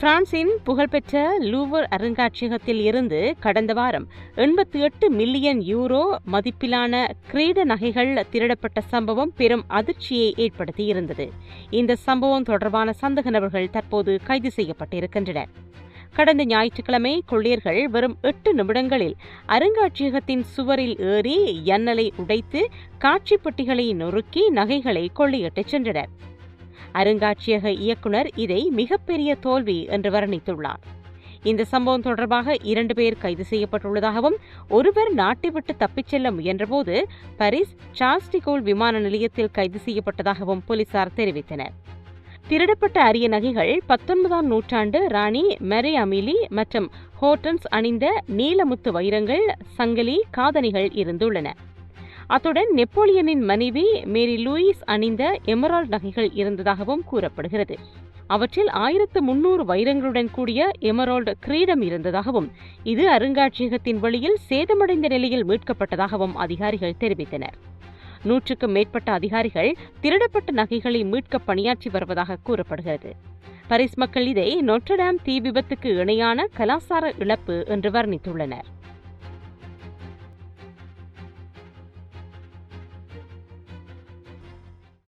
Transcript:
பிரான்சின் புகழ்பெற்ற லூவர் அருங்காட்சியகத்தில் இருந்து கடந்த வாரம் எண்பத்தி எட்டு மில்லியன் யூரோ மதிப்பிலான கிரீட நகைகள் திருடப்பட்ட சம்பவம் பெரும் அதிர்ச்சியை ஏற்படுத்தியிருந்தது. இந்த சம்பவம் தொடர்பான சந்தக நபர்கள் தற்போது கைது செய்யப்பட்டிருக்கின்றனர் கடந்த ஞாயிற்றுக்கிழமை கொள்ளையர்கள் வெறும் எட்டு நிமிடங்களில் அருங்காட்சியகத்தின் சுவரில் ஏறி எண்ணலை உடைத்து காட்சிப்பட்டிகளை நொறுக்கி நகைகளை கொள்ளையிட்டுச் சென்றனர். அருங்காட்சியக இயக்குனர் இதை மிகப்பெரிய தோல்வி என்று வர்ணித்துள்ளார். இந்த சம்பவம் தொடர்பாக இரண்டு பேர் கைது செய்யப்பட்டுள்ளதாகவும் ஒருவர் நாட்டை விட்டு தப்பிச் செல்ல முயன்றபோது பாரிஸ் சார்ஸ்டிகோல் விமான நிலையத்தில் கைது செய்யப்பட்டதாகவும் போலீசார் தெரிவித்தனர். திருடப்பட்ட அரிய நகைகள் பத்தொன்பதாம் நூற்றாண்டு ராணி மெரி அமிலி மற்றும் ஹோட்டன்ஸ் அணிந்த நீலமுத்து வைரங்கள் சங்கிலி காதணிகள் இருந்துள்ளன. அத்துடன் நெப்போலியனின் மனைவி மேரி லூயிஸ் அணிந்த எமரால்ட் நகைகள் இருந்ததாகவும் கூறப்படுகிறது. அவற்றில் ஆயிரத்து முன்னூறு வைரங்களுடன் கூடிய எமரால்டு கிரீடம் இருந்ததாகவும் இது அருங்காட்சியகத்தின் வழியில் சேதமடைந்த நிலையில் மீட்கப்பட்டதாகவும் அதிகாரிகள் தெரிவித்தனர். நூற்றுக்கும் மேற்பட்ட அதிகாரிகள் திருடப்பட்ட நகைகளை மீட்க பணியாற்றி வருவதாக கூறப்படுகிறது. பரிஸ் மக்கள் இதை நொட்டடாம் தீ விபத்துக்கு இணையான கலாசார இழப்பு என்று வர்ணித்துள்ளனர்.